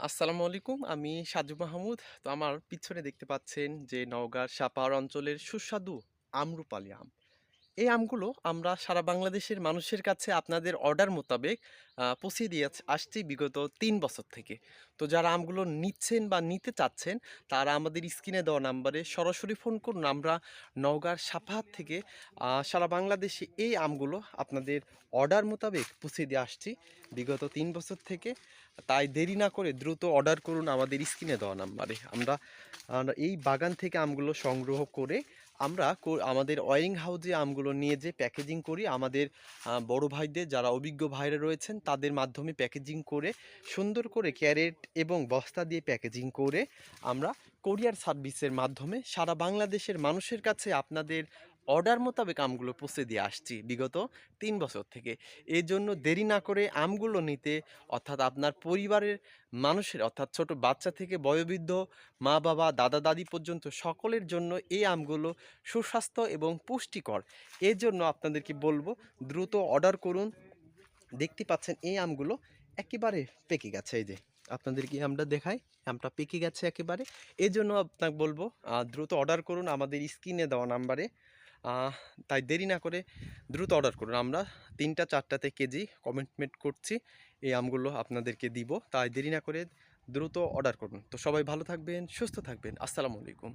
আসসালামু আলাইকুম। আমি সাজু মাহমুদ। তো আমার পিছনে দেখতে পাচ্ছেন যে নওগাঁর সাপার অঞ্চলের সুস্বাদু আমরুপালি আম। এই আমগুলো আমরা সারা বাংলাদেশের মানুষের কাছে আপনাদের অর্ডার মোতাবেক পৌঁছে দিয়ে আসছি বিগত তিন বছর থেকে। তো যারা আমগুলো নিচ্ছেন বা নিতে চাচ্ছেন, তারা আমাদের স্ক্রিনে দেওয়া নাম্বারে সরাসরি ফোন করুন। আমরা নওগাঁর সাপাহার থেকে সারা বাংলাদেশে এই আমগুলো আপনাদের অর্ডার মোতাবেক পৌঁছে দিয়ে আসছি বিগত তিন বছর থেকে। তাই দেরি না করে দ্রুত অর্ডার করুন আমাদের স্ক্রিনে দেওয়া নাম্বারে। আমরা এই বাগান থেকে আমগুলো সংগ্রহ করে আমরা আমাদের ওয়ারিং হাউজে আমগুলো নিয়ে যে প্যাকেজিং করি। আমাদের বড় ভাইদের যারা অভিজ্ঞ ভাইরা রয়েছেন, তাদের মাধ্যমে প্যাকেজিং করে সুন্দর করে ক্যারেট এবং বস্তা দিয়ে প্যাকেজিং করে আমরা কোরিয়ার সার্ভিসের মাধ্যমে সারা বাংলাদেশের মানুষের কাছে আপনাদের অর্ডার মোতাবেক আমগুলো পৌঁছে দিয়ে আসছি বিগত তিন বছর থেকে। এজন্য দেরি না করে আমগুলো নিতে অর্থাৎ আপনার পরিবারের মানুষের অর্থাৎ ছোট বাচ্চা থেকে বয়োবৃদ্ধ, মা-বাবা, দাদা-দাদি পর্যন্ত সকলের জন্য এই আমগুলো সুস্বাস্থ্য এবং পুষ্টিকর। এজন্য আপনাদেরকে বলব দ্রুত অর্ডার করুন। দেখতে পাচ্ছেন এই আমগুলো একেবারে পেকে গেছে এই যে। আপনাদেরকে আমরা দেখাই। আমটা পেকে গেছে একেবারে। এই জন্য আপনাকে বলব দ্রুত অর্ডার করুন আমাদের স্ক্রিনে দেওয়া নাম্বারে। তাই দেরি না করে দ্রুত অর্ডার করুন। আমরা ৩ টা ৪ টাতে কেজি কমিটমেন্ট করছি। এই আমগুলো আপনাদেরকে দিব। তাই দেরি না করে দ্রুত অর্ডার করুন। তো সবাই ভালো থাকবেন, সুস্থ থাকবেন। আসসালামু আলাইকুম।